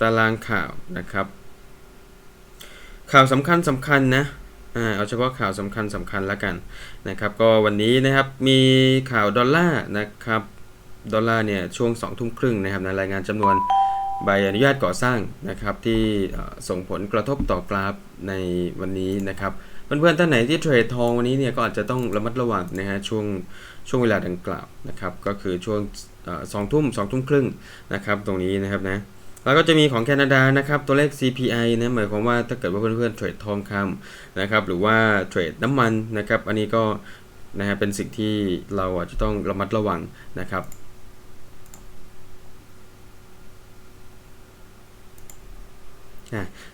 ตารางข่าวนะครับ ข่าวสำคัญสำคัญนะเอาเฉพาะข่าวสำคัญสำคัญแล้วกันนะครับ ก็วันนี้นะครับมีข่าวดอลลาร์นะครับดอลลาร์เนี่ยช่วง2ทุ่มครึ่งนะครับในรายงานจำนวนใบอนุญาตก่อสร้างนะครับที่ส่งผลกระทบต่อกราฟในวันนี้นะครับเพื่อนๆท่านไหนที่เทรดทองวันนี้เนี่ยก็อาจจะต้องระมัดระวังนะฮะช่วงช่วงเวลาดังกล่าวนะครับก็คือช่วงสองทุ่มสองทุ่มครึ่งนะครับตรงนี้นะครับนะ แล้วก็จะมีของแคนาดานะครับ ตัวเลข CPI นะหมายความว่าถ้าเกิดว่าเพื่อนๆเทรดทองคำนะครับ หรือว่าเทรดน้ำมันนะครับ อันนี้ก็นะฮะเป็นสิ่งที่เราอาจจะต้องระมัดระวังนะครับ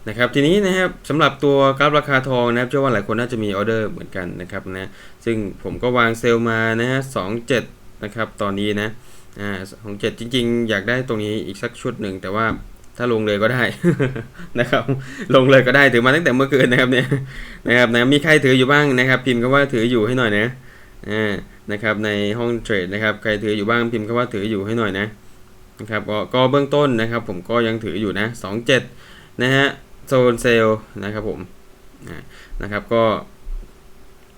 นะครับทีนี้นะครับสำหรับตัวกราฟราคาทองนะครับเชื่อว่าหลายคนน่าจะมีออเดอร์เหมือนกันนะครับนะซึ่งผมก็วางเซลล์มานะฮะสองเจ็ดนะครับตอนนี้นะ อ่าสองเจ็ดจริง ๆ อยากได้ตรงนี้อีกสักชุดหนึ่งแต่ว่าถ้าลงเลยก็ได้นะครับ ลงเลยก็ได้ถือมาตั้งแต่เมื่อคืนนะครับเนี่ยนะครับนะมีใครถืออยู่บ้างนะครับ พิมพ์คำว่าถืออยู่ให้หน่อยนะอ่านะครับในห้องเทรดนะครับใครถืออยู่บ้างพิมพ์คำว่าถืออยู่ให้หน่อยนะนะครับก็ก็เบื้องต้นนะครับ ผมก็ยังถืออยู่นะสองเจ็ดนะฮะโซนเซลนะครับผมอ่านะครับก็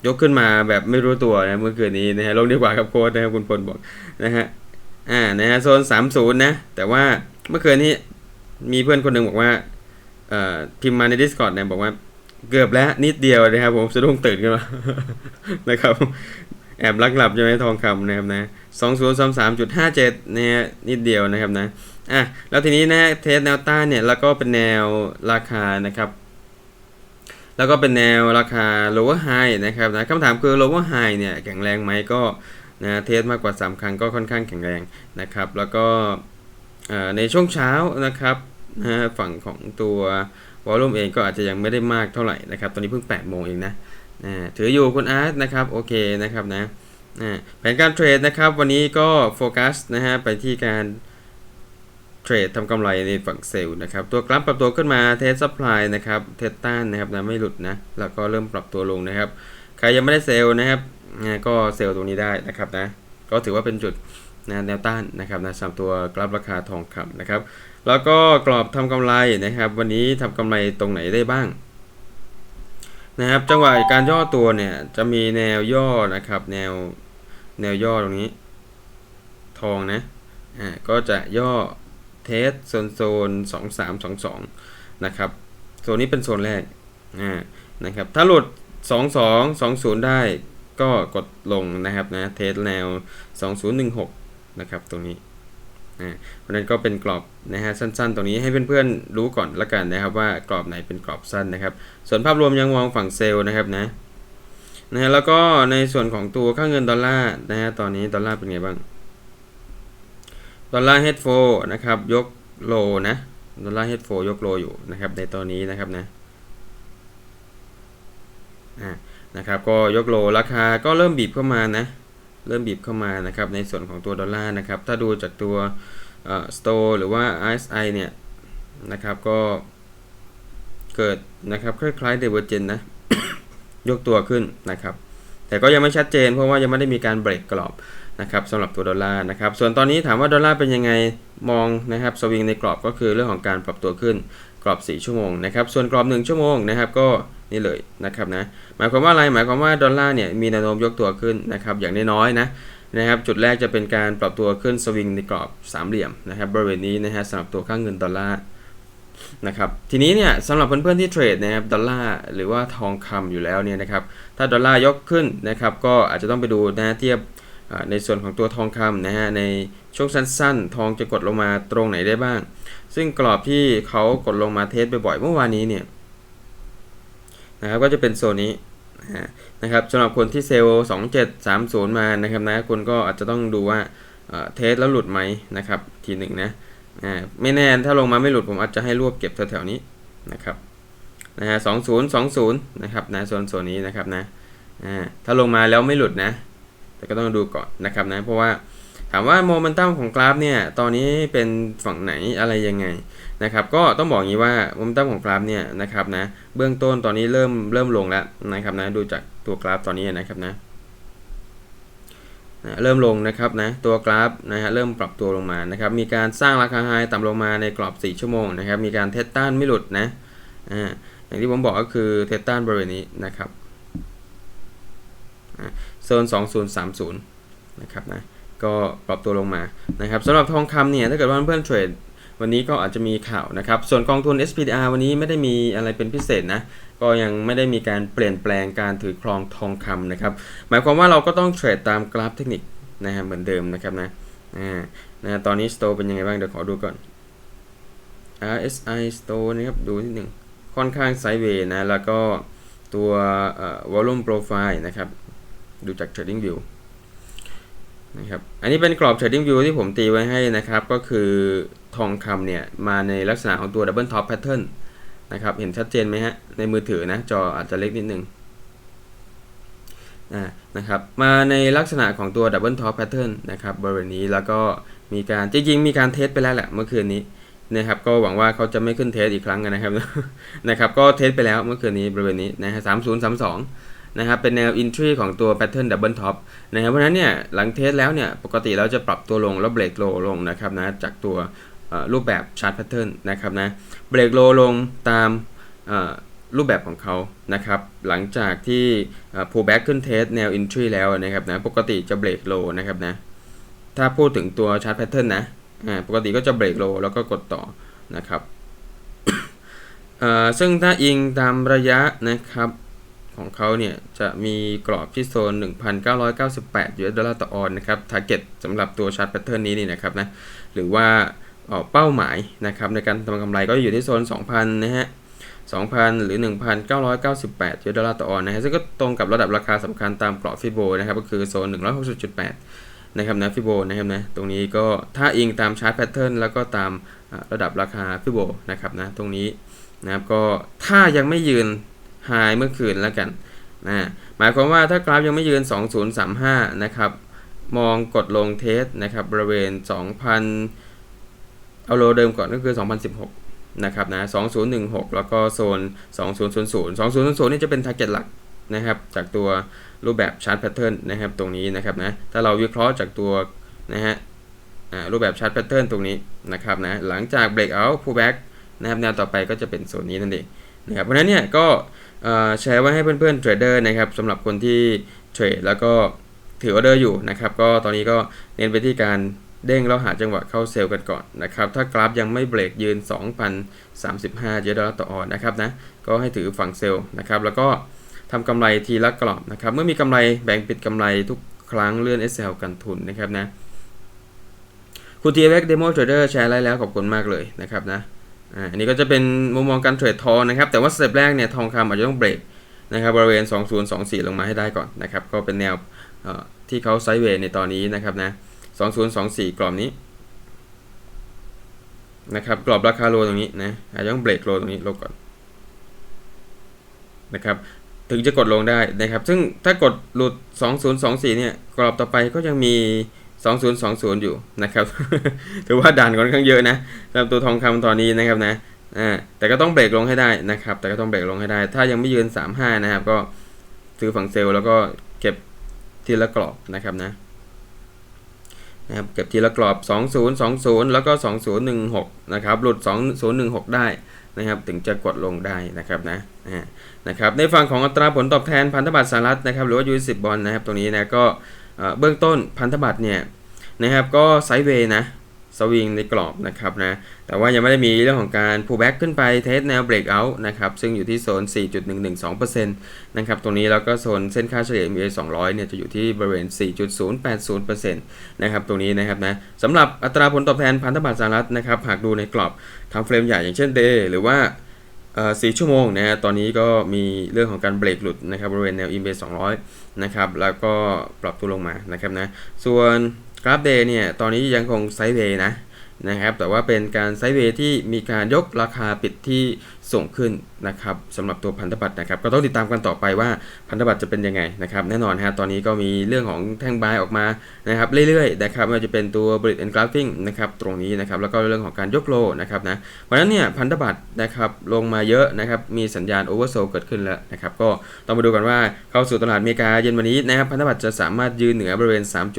ยกขึ้นมาแบบไม่รู้ตัวนะเมื่อคืนนี้นะฮะลงดีกว่าครับโค้ดนะครับคุณพลบอกนะฮะ อ่านะฮะโซน 30 นะ แต่ว่าเมื่อคืนนี้มีเพื่อนคนหนึ่งบอกว่าเอ่อพิมพ์มาใน Discord เนี่ยบอกว่าเกือบแล้วนิดเดียวนะครับผมสะดุ้งตื่นขึ้นมานะครับแอบลักหลับใช่ไหมทองคำนะครับนะสองศูนย์สามสามจุดห้าเจ็ดเนะฮะนิดเดียวนะครับนะอะแล้วทีนี้นะฮะเทสแนวต้านเนี่ยแล้วก็เป็นแนวราคานะครับ แล้วก็เป็นแนวราคา lower high นะครับนะคำถามคือ lower high เนี่ยแข็งแรงไหมก็ นะเทสมากกว่า 3 ครั้งก็ค่อนข้างแข็งแรงนะครับ แล้วก็ในช่วงเช้านะครับนะฝั่งของตัววอลลุ่มเองก็อาจจะยังไม่ได้มากเท่าไหร่นะครับ ตอนนี้เพิ่ง 8 โมงเองนะนะถืออยู่คุณอาร์ตนะครับโอเคนะครับนะแผนการเทรดนะครับวันนี้ก็โฟกัสนะฮะไปที่การเทรดทำกำไรในฝั่งเซลล์นะครับ ตัวกราฟปรับตัวขึ้นมาเทสซัพพลายนะครับเทสต้านนะครับนะไม่หลุดนะ แล้วก็เริ่มปรับตัวลงนะครับ ใครยังไม่ได้เซลล์นะครับ นะก็เซลล์ตรงนี้ได้นะครับนะก็ถือว่าเป็นจุดนะแนวต้านนะครับนะสำหรับตัวกราฟราคาทองคำนะครับ แล้วก็กรอบทำกำไรนะครับ วันนี้ทำกำไรตรงไหนได้บ้างนะครับจังหวะการย่อตัวเนี่ยจะมีแนวย่อนะครับ แนวแนวย่อตรงนี้ ทองนะอ่าก็จะย่อเทสโซนโซนสองสามสองสองนะครับโซนนี้เป็นโซนแรกอ่านะครับถ้าหลุดสองสองสองศูนย์ได้ ก็กดลงนะครับนะเทสแนวสองศูนย์หนึ่งหกนะครับตรงนี้อ่าเพราะนั้นก็เป็นกรอบนะฮะสั้นๆ ตรงนี้ให้เพื่อนๆรู้ก่อนละกันนะครับ ว่ากรอบไหนเป็นกรอบสั้นนะครับ ส่วนภาพรวมยังมองฝั่งเซลล์นะครับนะนะฮะแล้วก็ในส่วนของตัวค่าเงินดอลลาร์นะฮะตอนนี้ดอลลาร์เป็นไงบ้างดอลลาร์เฮดโฟนะครับยกโลนะดอลลาร์เฮดโฟยกโลอยู่นะครับในตอนนี้นะครับนะ นะครับก็ยกโลราคาก็เริ่มบีบเข้ามานะเริ่มบีบเข้ามานะครับในส่วนของตัวดอลลาร์นะครับถ้าดูจากตัวสโตหรือว่า RSI เนี่ยนะครับก็เกิดนะครับคล้ายๆเดเวอร์เจนนะยกตัวขึ้นนะครับ แต่ก็ยังไม่ชัดเจนเพราะว่ายังไม่ได้มีการเบรกกรอบนะครับสำหรับตัวดอลลาร์นะครับส่วนตอนนี้ถามว่าดอลลาร์เป็นยังไงมองนะครับสวิงในกรอบก็คือเรื่องของการปรับตัวขึ้นกรอบ 4 ชั่วโมงนะครับส่วนกรอบ 1 ชั่วโมงนะครับก็ นี่เลยนะครับนะหมายความว่าอะไรหมายความว่าดอลลาร์เนี่ยมีแนวโน้มยกตัวขึ้นนะครับอย่างน้อยๆนะนะครับจุดแรกจะเป็นการปรับตัวขึ้นสวิงในกรอบสามเหลี่ยมนะครับบริเวณนี้นะฮะสำหรับตัวค่างเงินดอลลาร์นะครับทีนี้เนี่ยสำหรับเพื่อนๆที่เทรดนะครับดอลลาร์หรือว่าทองคำอยู่แล้วเนี่ยนะครับถ้าดอลลาร์ยกขึ้นนะครับก็อาจจะต้องไปดูนะเทียบในส่วนของตัวทองคำนะฮะในช่วงสั้นๆ ทองจะกดลงมาตรงไหนได้บ้าง ซึ่งกรอบที่เขากดลงมาเทสบ่อยๆเมื่อวานนี้เนี่ย นะครับก็จะเป็นโซนนี้นะครับสำหรับคนที่เซลล์2730 มานะครับนะคุณก็อาจจะต้องดูว่าเอ่อเทสแล้วหลุดไหมนะครับทีหนึ่งนะไม่แน่ถ้าลงมาไม่หลุดผมอาจจะให้รวบเก็บแถวๆนี้นะครับนะฮะ2020นะครับนะโซนโซนนี้นะครับนะถ้าลงมาแล้วไม่หลุดนะ แต่ก็ต้องดูก่อนนะครับนะเพราะว่าามว่าโมเมนตัมของกราฟเนี่ยตอนนี้เป็นฝั่งไหนอะไรยังไงนะครับก็ต้องบอกงี้ว่าโมเมนตัมของกราฟเนี่ยนะครับนะเบื้องต้นตอนนี้เริ่มเริ่มลงแล้วนะครับนะดูจากตัวกราฟตอนนี้นะครับนะนะเริ่มลงนะครับนะตัวกราฟนะฮะเริ่มปรับตัวลงมานะครับมีการสร้างราคาไฮต่ำลงมาในกรอบ 4 ชั่วโมงนะครับมีการเทสต้านไม่หลุดนะอ่าอย่างที่ผมบอกก็คือเทสต้านบริเวณนี้นะครับโซน 2030 นะครับนะ ก็ปรับตัวลงมานะครับสำหรับทองคำเนี่ยถ้าเกิดว่าเพื่อนเทรดวันนี้ก็อาจจะมีข่าวนะครับ ส่วนกองทุน SPDR วันนี้ไม่ได้มีอะไรเป็นพิเศษนะ ก็ยังไม่ได้มีการเปลี่ยนแปลงการถือครองทองคำนะครับ หมายความว่าเราก็ต้องเทรดตามกราฟเทคนิคนะฮะเหมือนเดิมนะครับนะอ่านะตอนนี้ Store เป็นยังไงบ้าง เดี๋ยวขอดูก่อน RSI Store นะครับ ดูนิดหนึ่งค่อนข้างไซด์เวย์นะ แล้วก็ตัวเอ่อ volume profile นะครับ ดูจาก Trading View นะครับอันนี้เป็นกรอบ Trading View ที่ผมตีไว้ให้นะครับ ก็คือทองคำเนี่ยมาในลักษณะของตัว Double Top Pattern นะครับ เห็นชัดเจนไหมฮะ ในมือถือนะ จออาจจะเล็กนิดนึงนะครับ มาในลักษณะของตัว Double Top Pattern นะครับบริเวณนี้แล้วก็มีการจริงๆมีการเทสไปแล้วแหละเมื่อคืนนี้นะครับก็หวังว่าเขาจะไม่ขึ้นเทสอีกครั้งนะครับนะครับ ก็เทสไปแล้วเมื่อคืนนี้บริเวณนี้นะฮะสามศูนย์สามสอง นะครับเป็นแนว entry ของตัว pattern double top นะครับเพราะนั้นเนี่ยหลังเทสแล้วเนี่ยปกติเราจะปรับตัวลงแล้วเบรกโลลงนะครับนะจากตัวรูปแบบชาร์ต pattern นนะครับนะเบรกโลลงตามรูปแบบของเขานะครับ หลังจากที่ pull back ขึ้นเทสแนว entry แล้วนะครับนะปกติจะเบรกโลนะครับนะถ้าพูดถึงตัวชาร์ต pattern นนะปกติก็จะเบรกโลแล้วก็กดต่อนะครับซึ่งถ้าอิงตามระยะนะครับ ของเขาเนี่ยจะมีกรอบที่โซน 1,998 US ดอลลาร์ต่อออนนะครับ target สำหรับตัวชาร์ตแพทเทิร์นนี้นี่นะครับนะ หรือว่าเเป้าหมายนะครับในการทำกำไรก็อยู่ที่โซน 2,000 นะฮะ 2,000 หรือ 1,998 US ดอลลาร์ต่อออนนะฮะ ซึ่งก็ตรงกับระดับราคาสำคัญตามกรอบฟิโบนะครับ ก็คือโซน 160.8 นะครับนะฟิโบนะครับนะ ตรงนี้ก็ถ้าอิงตามชาร์ตแพทเทิร์นแล้วก็ตามระดับราคาฟิโบนะครับนะ ตรงนี้นะครับก็ถ้ายังไม่ยืน ไฮเมื่อคืนแล้วกันนะหมายความว่าถ้ากราฟยังไม่ยืน 2035 นะครับ มองกดลงเทสนะครับบริเวณ 2,000 เอาโลเดิมก่อนก็คือ 2016 นะครับนะ 2016 แล้วก็โซน 2000 2000 นี่จะเป็น target หลักนะครับ จากตัวรูปแบบชาร์ตแพทเทิร์นนะครับตรงนี้นะครับนะ ถ้าเราวิเคราะห์จากตัวนะฮะรูปแบบชาร์ตแพทเทิร์นตรงนี้นะครับนะ หลังจาก breakout pullback นะครับแนวต่อไปก็จะเป็นโซนนี้นั่นเองนะครับเพราะฉะนั้นเนี่ยก็ แชร์ไว้ให้เพื่อนๆเทรดเดอร์นะครับสำหรับคนที่เทรดแล้วก็ถือออเดอร์อยู่นะครับก็ตอนนี้ก็เน้นไปที่การเด้งแล้วหาจังหวะเข้าเซลล์กันก่อนนะครับ ถ้ากราฟยังไม่เบรกยืน 2,035เยดอลลาร์ต่อออนนะครับนะก็ให้ถือฝั่งเซลล์นะครับ แล้วก็ทำกำไรทีละกรอบนะครับ เมื่อมีกำไรแบ่งปิดกำไรทุกครั้งเลื่อน SL กันทุนนะครับนะคุณ TFX Demo Trader แชร์ไลฟ์แล้วขอบคุณมากเลยนะครับนะ อันนี้ก็จะเป็นมุมมองการเทรดทองนะครับ แต่ว่าสเต็ปแรกเนี่ยทองคำอาจจะต้องเบรกนะครับบริเวณ 2024 ลงมาให้ได้ก่อนนะครับ ก็เป็นแนวที่เขาไซด์เวย์ในตอนนี้นะครับนะ 2024 กรอบนี้นะครับกรอบราคาโลตรงนี้นะอาจจะต้องเบรกโลตรงนี้ลงก่อนนะครับถึงจะกดลงได้นะครับ ซึ่งถ้ากดหลุด 2024 เนี่ยกรอบต่อไปก็ยังมี 2020 อยู่นะครับ ถือว่าด่านค่อนข้างเยอะนะสำหรับตัวทองคำตอนนี้นะครับนะอ่าแต่ก็ต้องเบรกลงให้ได้นะครับ แต่ก็ต้องเบรกลงให้ได้ ถ้ายังไม่ยืน 35 นะครับ ก็ซื้อฝั่งเซลล์แล้วก็เก็บทีละกรอบนะครับนะนะครับเก็บทีละกรอบ 2020 แล้วก็ 2016 นะครับหลุด 2016 ได้นะครับถึงจะกดลงได้นะครับนะนะครับในฝั่งของอัตราผลตอบแทนพันธบัตรสหรัฐนะครับหรือว่า U10 บอลนะครับตรงนี้นะก็ เบื้องต้นพันธบัตรเนี่ยนะครับก็ไซด์เวย์นะสวิงในกรอบนะครับนะแต่ว่ายังไม่ได้มีเรื่องของการ pull back ขึ้นไปเทสแนว breakout นะครับซึ่งอยู่ที่โซน 4.112%นะครับตรงนี้แล้วก็โซนเส้นค่าเฉลี่ย MA 200 เนี่ยจะอยู่ที่บริเวณ 4.080%นะครับตรงนี้นะครับนะสำหรับอัตราผลตอบแทนพันธบัตรสหรัฐนะครับหากดูในกรอบทำเฟรมใหญ่อย่างเช่น day หรือว่า เอ่อ4ชั่วโมงนะฮะตอนนี้ก็มีเรื่องของการเบรกหลุดนะครับบริเวณแนวอินเบส200นะครับแล้วก็ปรับตัวลงมานะครับนะส่วนกราฟเดย์เนี่ยตอนนี้ยังคงไซด์เวย์นะ นะครับ แต่ว่าเป็นการไซด์เวย์ที่มีการยกราคาปิดที่ส่งขึ้นนะครับสำหรับตัวพันธบัตรนะครับ ก็ต้องติดตามกันต่อไปว่าพันธบัตรจะเป็นยังไงนะครับ แน่นอนฮะตอนนี้ก็มีเรื่องของแท่งบายออกมานะครับเรื่อยๆนะครับไม่ว่าจะเป็นตัว b r i d and Graphing นะครับตรงนี้นะครับแล้วก็เรื่องของการยกโลนะครับนะเพราะนั้นเนี่ยพันธบัตรนะครับลงมาเยอะนะครับมีสัญญาณโอเวอร์โซลเกิดขึ้นแล้วนะครับก็ต้องมาดูกันว่าเข้าสู่ตลาดอเมริกาเย็นวันนี้นะครับพันธบัตรจะสามารถยืนเหนือบริเวณ 3.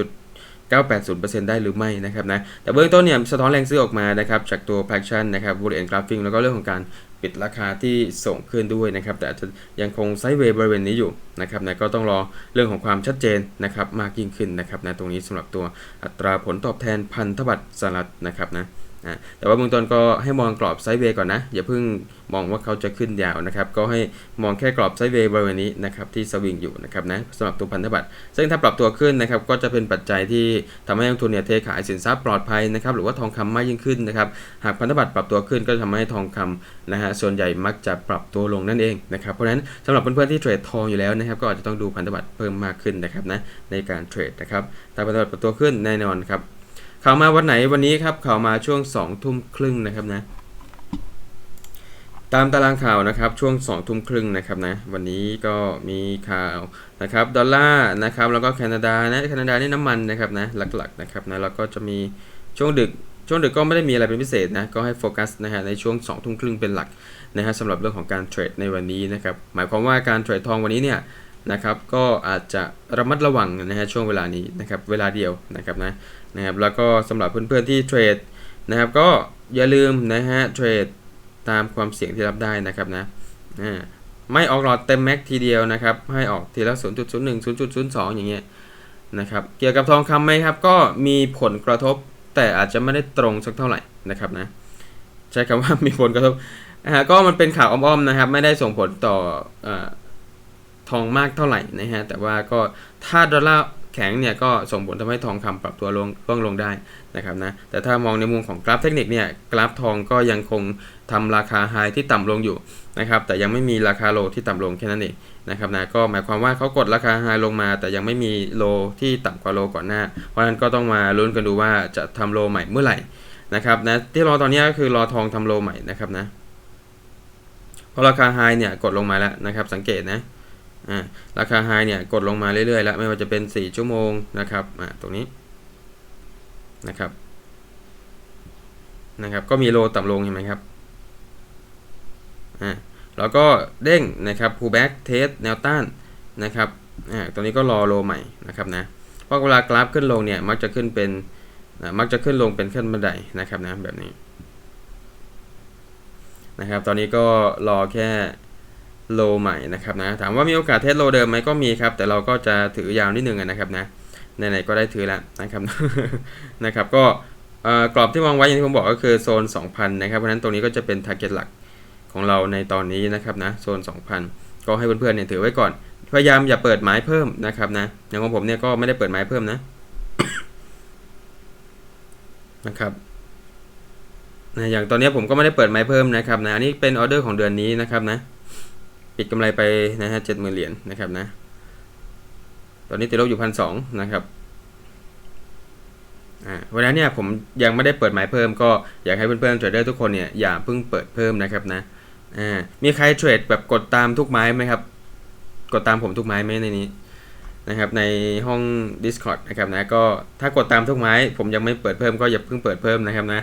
980%ได้หรือไม่นะครับนะแต่เบื้องต้นเนี่ยสะท้อนแรงซื้อออกมานะครับจากตัว p a c t i o n นะครับ Boolean Graphing แล้วก็เรื่องของการปิดราคาที่ส่งขึ้นด้วยนะครับ แต่ยังคงไซด์เวย์บริเวณนี้อยู่นะครับนะก็ต้องรอเรื่องของความชัดเจนนะครับมากยิ่งขึ้นนะครับนะตรงนี้สำหรับตัวอัตราผลตอบแทนพันธบัตรสหรัฐนะครับนะ อ่าแต่ว่าเบื้องต้นก็ให้มองกรอบไซด์เวย์ก่อนนะ อย่าเพิ่งมองว่าเขาจะขึ้นยาวนะครับ ก็ให้มองแค่กรอบไซด์เวย์บริเวณนี้นะครับที่สวิงอยู่นะครับนะสำหรับตัวพันธบัตรซึ่งถ้าปรับตัวขึ้นนะครับก็จะเป็นปัจจัยที่ทำให้นักลงทุนเนี่ยเทขายสินทรัพย์ปลอดภัยนะครับหรือว่าทองคำมากยิ่งขึ้นนะครับหากพันธบัตรปรับตัวขึ้นก็จะทำให้ทองคำนะฮะส่วนใหญ่มักจะปรับตัวลงนั่นเองนะครับเพราะฉะนั้นสำหรับเพื่อนๆที่เทรดทองอยู่แล้วนะครับก็อาจจะต้องดูพันธบัตรเพิ่มมากขึ้นนะครับนะในการเทรดนะครับถ้าพันธบัตรปรับตัวขึ้นแน่นอนครับ ข่าวมาวันไหนวันนี้ครับข่าวมาช่วง2ทุ่มครึ่งนะครับนะ ตามตารางข่าวนะครับช่วง2ทุ่มครึ่งนะครับนะวันนี้ก็มีข่าวนะครับดอลลาร์นะครับแล้วก็แคนาดานะแคนาดานี่น้ำมันนะครับนะหลักๆนะครับนะแล้วก็จะมีช่วงดึกช่วงดึกก็ไม่ได้มีอะไรเป็นพิเศษนะก็ให้โฟกัสนะฮะในช่วง2ทุ่มครึ่งเป็นหลักนะฮะสำหรับเรื่องของการเทรดในวันนี้นะครับหมายความว่าการเทรดทองวันนี้เนี่ยนะครับก็อาจจะระมัดระวังนะฮะช่วงเวลานี้นะครับเวลาเดียวนะครับนะ นะครับแล้วก็สำหรับเพื่อนๆที่เทรดนะครับก็อย่าลืมนะฮะเทรดตามความเสี่ยงที่รับได้นะครับนะไม่ออกหลอดเต็มแม็กทีเดียวนะครับให้ออกทีละ 0.01 0.02 อย่างเงี้ยนะครับเกี่ยวกับทองคำไหมครับก็มีผลกระทบแต่อาจจะไม่ได้ตรงสักเท่าไหร่นะครับนะใช้คำว่ามีผลกระทบอ่าก็มันเป็นข่าวอ้อมๆนะครับ ไม่ได้ส่งผลต่ออทองมากเท่าไหร่นะฮะแต่ว่าก็ถ้าดอลลาร์ แข็งเนี่ยก็ส่งผลทำให้ทองคำปรับตัวลงร่วงลงได้นะครับนะแต่ถ้ามองในมุมของกราฟเทคนิคเนี่ยกราฟทองก็ยังคงทำราคาไฮที่ต่ำลงอยู่นะครับแต่ยังไม่มีราคาโลที่ต่ำลงแค่นั้นเองนะครับนะก็หมายความว่าเขากดราคาไฮลงมา แต่ยังไม่มีโลที่ต่ำกว่าโลก่อนหน้า เพราะฉะนั้นก็ต้องมาลุ้นกันดูว่าจะทำโลใหม่เมื่อไหร่นะครับนะที่รอตอนนี้ก็คือรอทองทำโลใหม่นะครับนะพราะราคาไฮเนี่ยกดลงมาแล้วนะครับสังเกตนะ อ่าราคาไฮเนี่ยกดลงมาเรื่อยๆแล้วไม่ว่าจะเป็น 4 ชั่วโมงนะครับอ่าตรงนี้นะครับนะครับ ก็มีโลต่ำลงเห็นไหมครับอ่าแล้วก็เด้งนะครับ pullback test แนวต้านนะครับอ่าตรงนี้ก็รอโลใหม่นะครับนะเพราะเวลากราฟขึ้นลงเนี่ยมักจะขึ้นเป็นมักจะขึ้นลงเป็นขั้นบันไดนะครับนะแบบนี้นะครับ ตอนนี้ก็รอแค่ โลใหม่นะครับนะถามว่ามีโอกาสเทสโลเดิมไหมก็มีครับ แต่เราก็จะถือยาวนิดนึงนะครับนะไหนๆก็ได้ถือแล้วนะครับนะครับก็กรอบที่วางไว้อย่างที่ผมบอกก็คือโซน 2,000 นะครับเพราะฉะนั้นตรงนี้ก็จะเป็น t a r g e t หลักของเราในตอนนี้นะครับนะโซน 2,000 ก็ให้เพื่อนๆเนี่ยถือไว้ก่อน พยายามอย่าเปิดไม้เพิ่มนะครับนะอย่างของผมเนี่ยก็ไม่ได้เปิดไม้เพิ่มนะนะครับนะอย่างตอนนี้ผมก็ไม่ได้เปิดไม้เพิ่มนะครับนะอันนี้เป็นออเดอร์ของเดือนนี้นะครับนะ ปิดกำไรไปนะฮะเจ็ดหมื่นเหรียญนะครับนะ ตอนนี้ติดลบอยู่พันสองนะครับอ่าวันนั้นเนี่ยผมยังไม่ได้เปิดหมายเพิ่มก็อยากให้เพื่อนๆเทรดเดอร์ทุกคนเนี่ยอย่าเพิ่งเปิดเพิ่มนะครับนะอ่ามีใครเทรดแบบกดตามทุกไม้ไหมครับ กดตามผมทุกไม้ไหมในนี้ นะครับในห้อง Discord นะครับนะก็ถ้ากดตามทุกไม้ ผมยังไม่เปิดเพิ่มก็อย่าเพิ่งเปิดเพิ่มนะครับนะ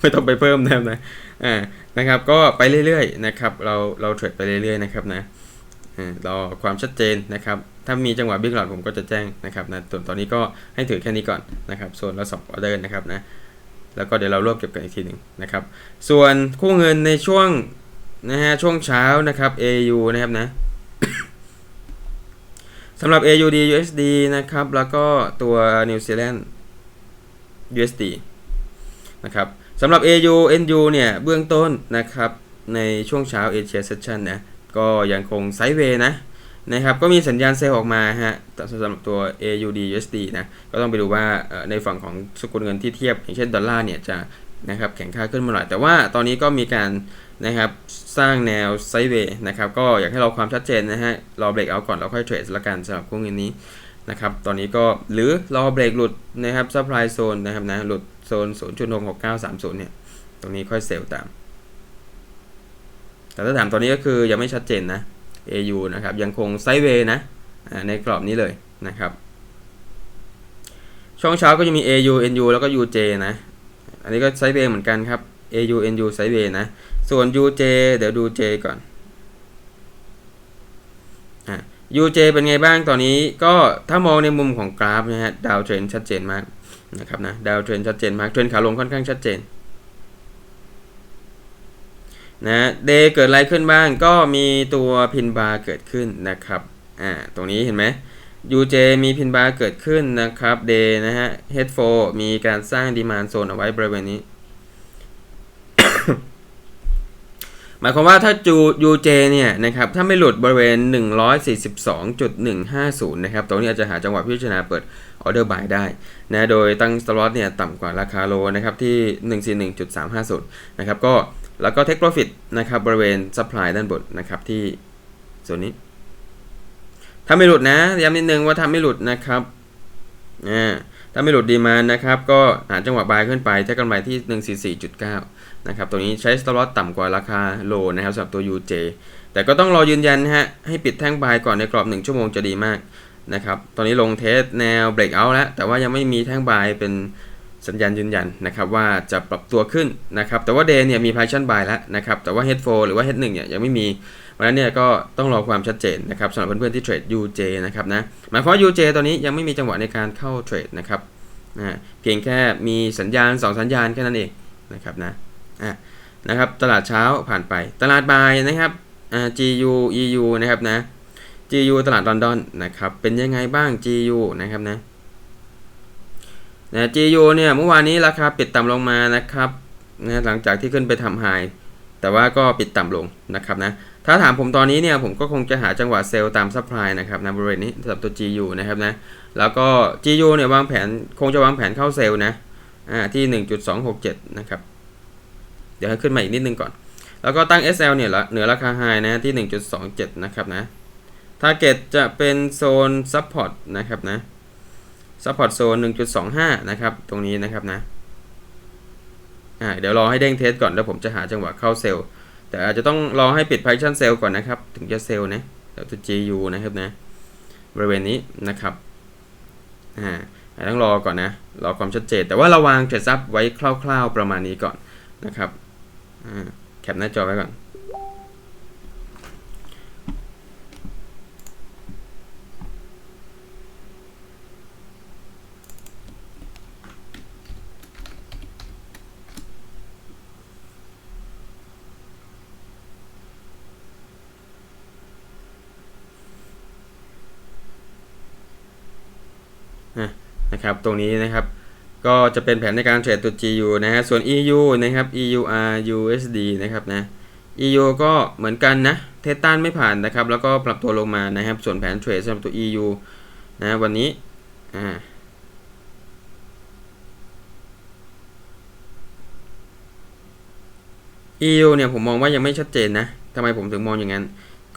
ไม่ต้องไปเพิ่มนะครับนะอ่านะครับก็ไปเรื่อยๆนะครับเราเราเทรดไปเรื่อยๆนะครับนะอ่ารอความชัดเจนนะครับ ถ้ามีจังหวะบิ๊กหลอดผมก็จะแจ้งนะครับนะส่วนตอนนี้ก็ให้ถือแค่นี้ก่อนนะครับ ส่วนละสองออเดอร์นะครับนะแล้วก็เดี๋ยวเรารวบเก็บกันอีกทีหนึ่งนะครับ ส่วนคู่เงินในช่วงนะฮะช่วงเช้านะครับ AU นะครับนะ สำหรับ AUD USD นะครับ แล้วก็ตัว New Zealand USD นะครับสำหรับ AU NU เนี่ย เบื้องต้นนะครับ ในช่วงเช้า Asia Session นะ ก็ยังคงไซด์เวย์นะนะครับ ก็มีสัญญาณเซลล์ออกมาฮะสำหรับตัว AUD USD นะ ก็ต้องไปดูว่าเอ่อในฝั่งของสกุลเงินที่เทียบ อย่างเช่นดอลลาร์เนี่ยจะนะครับแข็งค่าขึ้นมาหน่อย แต่ว่าตอนนี้ก็มีการ นะครับ สร้างแนวไซด์เวย์นะครับ ก็อยากให้เราความชัดเจนนะฮะรอเบรกเอาก่อนแล้วค่อยเทรดละกันสำหรับพวกเงินนี้นะครับตอนนี้ก็หรือรอเบรกหลุดนะครับซัพพลายโซนนะครับนะหลุดโซน 0.66930 เนี่ย ตรงนี้ค่อยเซลล์ตาม แต่ถ้าถามตอนนี้ก็คือยังไม่ชัดเจนนะ AU นะครับ ยังคงไซด์เวย์นะในกรอบนี้เลยนะครับ ช่วงเช้าก็จะมี AU NU แล้วก็ UJ นะ อันนี้ก็ไซด์เวย์เหมือนกันครับ AU NU ไซด์เวย์นะ ส่วน UJ เดี๋ยวดู J ก่อนอ่า UJ เป็นไงบ้างตอนนี้ก็ถ้ามองในมุมของกราฟนะฮะดาวเทรนชัดเจนมากนะครับนะดาวเทรนชัดเจนมากเทรนขาลงค่อนข้างชัดเจนนะเดย์เกิดอะไรขึ้นบ้างก็มีตัวพินบาร์เกิดขึ้นนะครับอ่าตรงนี้เห็นไหม UJ มีพินบาร์เกิดขึ้นนะครับเดย์นะฮะ H4 มีการสร้างดีมานโซนเอาไว้บริเวณนี้ หมายความว่าถ้าจู UJ เจเนี่ยนะครับถ้าไม่หลุดบริเวณ 142.150 นะครับตรงนี้อาจจะหาจังหวะพิจารณาเปิดออเดอร์บายได้นะโดยตั้งสล็อตเนี่ยต่ำกว่าราคาโลนะครับที่ 141.350 นะครับก็แล้วก็เทคโปรฟิตนะครับบริเวณซัพพลายด้านบนนะครับที่ส่วนนี้ ถ้าไม่หลุดนะย้ำนิดนึงว่าถ้าไม่หลุดนะครับอ่าถ้าไม่หลุดดีมานะครับ ก็หาจังหวะบายขึ้นไปถ้ากำไรที่ 144.9 นะครับตัวนี้ใช้สต็อปต่ำกว่าราคาโลนะครับสำหรับตัว UJ แต่ก็ต้องรอยืนยันนะฮะให้ปิดแท่งบายก่อนในกรอบ 1 ชั่วโมงจะดีมากนะครับตอนนี้ลงเทสแนว breakout แล้ว แต่ว่ายังไม่มีแท่งบายเป็นสัญญาณยืนยันนะครับว่าจะปรับตัวขึ้นนะครับแต่ว่า day เนี่ยมี partial buy แล้วนะครับแต่ว่า head 4หรือว่า head 1เนี่ยยังไม่มีเพราะฉะนั้นเนี่ยก็ต้องรอความชัดเจนนะครับสำหรับเพื่อนๆที่เทรด UJ นะครับนะหมายความว่า UJ ตอนนี้ยังไม่มีจังหวะในการเข้าเทรดนะครับนะเพียงแค่มีสัญญาณ 2 สัญญาณแค่นั้นเองนะครับนะ อะนะครับตลาดเช้าผ่านไป ตลาดบ่ายนะครับอ่า GU EU นะครับนะ GU ตลาดลอนดอนนะครับเป็นยังไงบ้าง GU นะครับนะนะ GU เนี่ยเมื่อวานนี้ราคาปิดต่ำลงมานะครับนะหลังจากที่ขึ้นไปทำไฮแต่ว่าก็ปิดต่ำลงนะครับนะถ้าถามผมตอนนี้เนี่ยผมก็คงจะหาจังหวะเซลล์ตามซัพพลายนะครับนะบริเวณนี้สำหรับตัว GU นะครับนะแล้วก็ GU เนี่ยวางแผนคงจะวางแผนเข้าเซลล์นะอ่าที่ 1.267 นะครับ เดี๋ยวให้ขึ้นมาอีกนิดนึงก่อน แล้วก็ตั้ง SL เนี่ยเหนือราคาไฮนะที่ 1.27 นะครับนะ t a r g e t จะเป็นโซน Support นะครับนะ Support โซน 1.25 นะครับ ตรงนี้นะครับนะอ่าเดี๋ยวรอให้เด้งเทสก่อนแล้วผมจะหาจังหวะเข้าเซลล์ แต่อาจจะต้องรอให้ปิด partial sell ก่อนนะครับ ถึงจะเซลล์นะเดี๋ยวตัว GU นะครับนะ บริเวณนี้นะครับอ่าต้องรอก่อนนะ รอความชัดเจน แต่ว่าเราวางเทรดซับไว้คร่าว ๆประมาณนี้ก่อนนะครับ แคปหน้าจอไว้ก่อนนะครับ ตรงนี้นะครับ ก็จะเป็นแผนในการเทรดตัว GU นะฮะ ส่วน EU นะครับ EUR USD นะครับนะ EU ก็เหมือนกันนะ เทสตันไม่ผ่านนะครับ แล้วก็ปรับตัวลงมานะครับ ส่วนแผนเทรดสำหรับตัว EU นะวันนี้ อ่า EU เนี่ยผมมองว่ายังไม่ชัดเจนนะทำไมผมถึงมองอย่างนั้น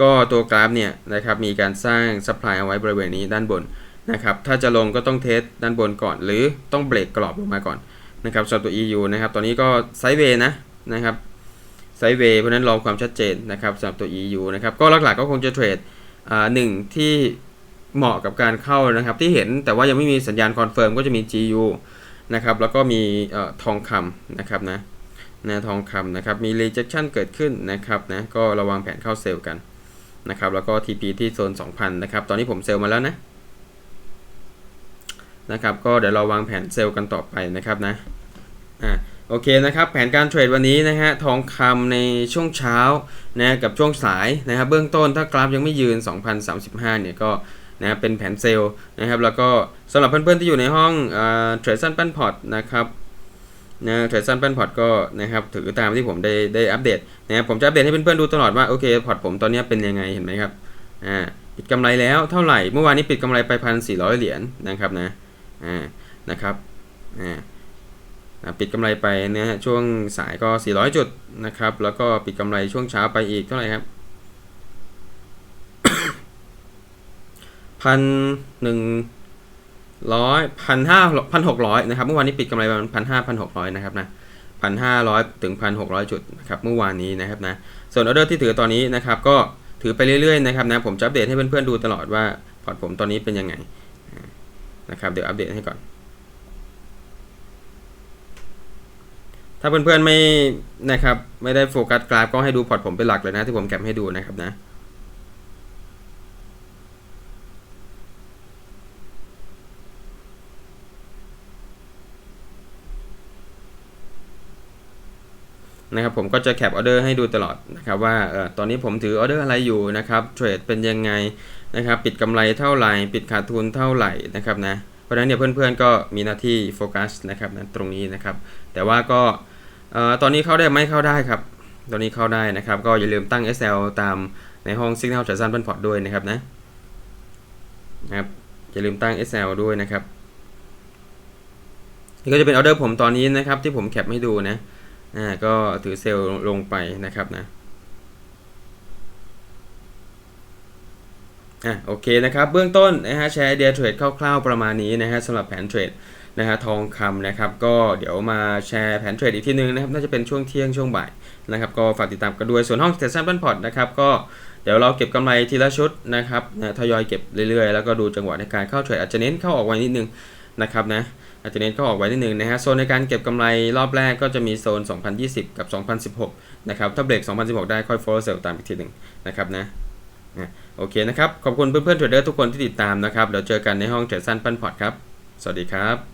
ก็ตัวกราฟเนี่ยนะครับมีการสร้างซัพพลายเอาไว้บริเวณนี้ด้านบน นะครับ ถ้าจะลงก็ต้องเทสด้านบนก่อน หรือต้องเบรกกรอบลงมาก่อนนะครับสำหรับตัว EU นะครับ ตอนนี้ก็ไซด์เวย์นะนะครับไซด์เวย์เพราะนั้นรอความชัดเจนนะครับสำหรับตัว EU นะครับ ก็หลักๆก็คงจะเทรดอ่าหนึ่งที่เหมาะกับการเข้านะครับ ที่เห็นแต่ว่ายังไม่มีสัญญาณคอนเฟิร์มก็จะมี GU นะครับแล้วก็มีเอ่อทองคำนะครับนะนะทองคำนะครับมี rejection เกิดขึ้นนะครับนะก็ระวังแผนเข้าเซลล์กันนะครับแล้วก็ TP ที่โซน 2,000 นะครับ ตอนนี้ผมเซลล์มาแล้วนะ นะครับ ก็เดี๋ยวเราวางแผนเซลล์กันต่อไปนะครับนะอ่าโอเคนะครับ แผนการเทรดวันนี้นะฮะทองคำในช่วงเช้านะกับช่วงสายนะครับเบื้องต้นถ้ากราฟยังไม่ยืน 2,035 เนี่ยก็นะเป็นแผนเซลล์นะครับ แล้วก็สำหรับเพื่อนๆที่อยู่ในห้องเทรดซันปั้นพอร์ตนะครับนะเทรดซันปั้นพอร์ตก็นะครับถือตามที่ผมได้ได้อัปเดตนะครับผมจะอัปเดตให้เพื่อนๆดูตลอดว่าโอเคพอร์ตผมตอนนี้เป็นยังไงเห็นไหมครับอ่าปิดกำไรแล้วเท่าไหร่เมื่อวานนี้ปิดกำไรไป1,400เหรียญนะครับนะ อ่านะครับอ่าปิดกำไรไปนะฮะช่วงสายก็ 400 จุดนะครับ แล้วก็ปิดกำไรช่วงเช้าไปอีกเท่าไหร่ครับพันหนึ่งร้อยพันห้าพันหกร้อยนะครับ เมื่อวานนี้ปิดกำไรประมาณพันห้าพันหกร้อยนะครับนะพันห้าร้อยถึงพันหกร้อยจุดนะครับเมื่อวานนี้นะครับนะส่วนออเดอร์ที่ถือตอนนี้นะครับ ก็ถือไปเรื่อยๆนะครับนะผมจะอัปเดตให้เพื่อนๆดูตลอดว่าพอร์ตผมตอนนี้เป็นยังไง นะครับ เดี๋ยวอัปเดตให้ก่อน ถ้าเพื่อนๆไม่นะครับ ไม่ได้โฟกัสกราฟก็ให้ดูพอร์ตผมเป็นหลักเลยนะ ที่ผมแคปให้ดูนะครับนะ นะครับผมก็จะแคปออเดอร์ให้ดูตลอดนะครับว่าเออตอนนี้ผมถือออเดอร์อะไรอยู่นะครับเทรดเป็นยังไงนะครับปิดกำไรเท่าไหร่ ปิดขาดทุนเท่าไหร่นะครับนะเพราะฉะนั้นเนี่ยเพื่อนๆก็มีหน้าที่โฟกัสนะครับนะตรงนี้นะครับแต่ว่าก็เออตอนนี้เข้าได้ไหมเข้าได้ครับ ตอนนี้เข้าได้นะครับ ก็อย่าลืมตั้ง SL ตามในห้อง Signal จัดสั้นพันพอร์ตด้วยนะครับนะนะครับอย่าลืมตั้ง SL ด้วยนะครับนี่ก็จะเป็นออเดอร์ผมตอนนี้นะครับที่ผมแคปให้ดูนะ อ่าก็ถือเซลล์ลงไปนะครับนะอะโอเคนะครับ เบื้องต้นนะฮะแชร์ไอเดียเทรดคร่าวๆประมาณนี้นะฮะสำหรับแผนเทรดนะฮะทองคำนะครับ ก็เดี๋ยวมาแชร์แผนเทรดอีกทีนึงนะครับ น่าจะเป็นช่วงเที่ยงช่วงบ่ายนะครับ ก็ฝากติดตามกันด้วยส่วนห้องเทรดซันบันพอร์ตนะครับก็เดี๋ยวเราเก็บกำไรทีละชุดนะครับนะทยอยเก็บเรื่อยๆ แล้วก็ดูจังหวะในการเข้าเทรดอาจจะเน้นเข้าออกไว้นิดนึงนะครับนะ อาจจะเน้นเข้าออกไว้นิดนึงนะฮะโซนในการเก็บกำไรรอบแรกก็จะมีโซน 2020 กับ 2016 นะครับ ถ้าเบรก 2016 ได้ค่อย follow sell ตามอีกทีหนึ่งนะครับนะอะโอเคนะครับ ขอบคุณเพื่อนๆเทรดเดอร์ทุกคนที่ติดตามนะครับเดี๋ยวเจอกันในห้องเทรดสั้นปั้นพอร์ตครับ สวัสดีครับ